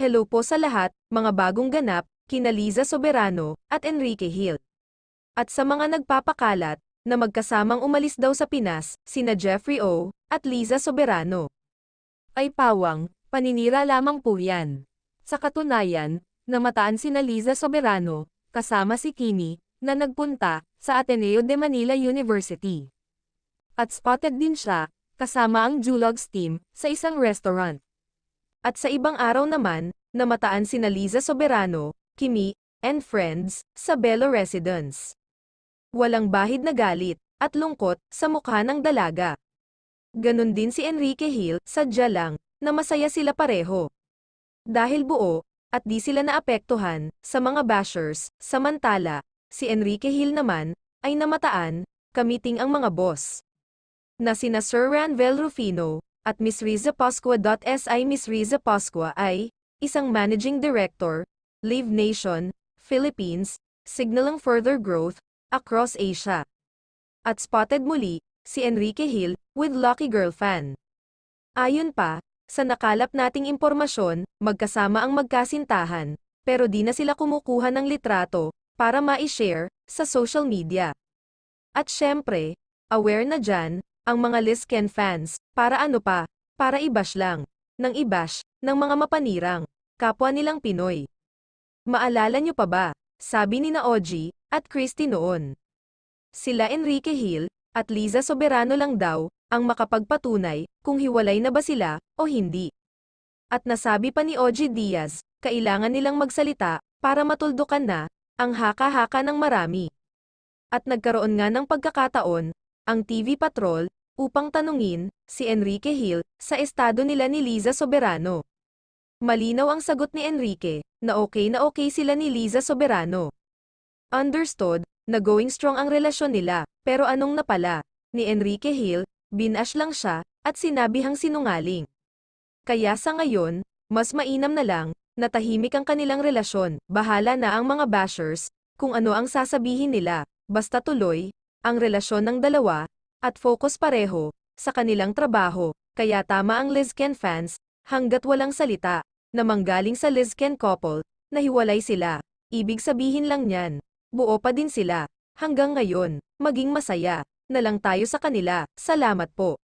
Hello po sa lahat, mga bagong ganap, kina Liza Soberano, at Enrique Hill. At sa mga nagpapakalat, na magkasamang umalis daw sa Pinas, sina Jeffrey O, at Liza Soberano. Ay pawang, paninira lamang po yan. Sa katunayan, namataan sina Liza Soberano, kasama si Kimi, na nagpunta, sa Ateneo de Manila University. At spotted din siya, kasama ang Julogs team, sa isang restaurant. At sa ibang araw naman, namataan sina Liza Soberano, Kimi, and friends, sa Belo Residence. Walang bahid na galit, at lungkot, sa mukha ng dalaga. Ganon din si Enrique Hill, sadya lang, na masaya sila pareho. Dahil buo, at di sila naapektuhan, sa mga bashers, samantala, si Enrique Hill naman, ay namataan, kamiting ang mga boss. Na sina Sir Ranvel Rufino, at Miss Riza Pascua. Si Miss Riza Pascua ay, isang Managing Director, Live Nation, Philippines, signaling further growth, across Asia. At spotted muli, si Enrique Hill, with Lucky Girl fan. Ayon pa, sa nakalap nating impormasyon, magkasama ang magkasintahan, pero di na sila kumukuha ng litrato, para ma-share, sa social media. At syempre, aware na dyan, ang mga Lisken fans, para ano pa, para ibash lang, ng ibash, ng mga mapanirang, kapwa nilang Pinoy. Maalala nyo pa ba, sabi ni na Oji, at Christy noon. Sila Enrique Hill, at Liza Soberano lang daw, ang makapagpatunay, kung hiwalay na ba sila, o hindi. At nasabi pa ni Oji Diaz, kailangan nilang magsalita, para matuldukan na, ang haka-haka ng marami. At nagkaroon nga ng pagkakataon, ang TV Patrol, upang tanungin, si Enrique Hill, sa estado nila ni Liza Soberano. Malinaw ang sagot ni Enrique, na okay na okay sila ni Liza Soberano. Understood, na going strong ang relasyon nila, pero anong napala, ni Enrique Hill, binash lang siya, at sinabihang sinungaling. Kaya sa ngayon, mas mainam na lang, na tahimik ang kanilang relasyon, bahala na ang mga bashers, kung ano ang sasabihin nila, basta tuloy, ang relasyon ng dalawa, at focus pareho, sa kanilang trabaho, kaya tama ang Lizken fans, hanggat walang salita, na manggaling sa Lizken couple, na hiwalay sila. Ibig sabihin lang niyan, buo pa din sila, hanggang ngayon, maging masaya, na lang tayo sa kanila, salamat po.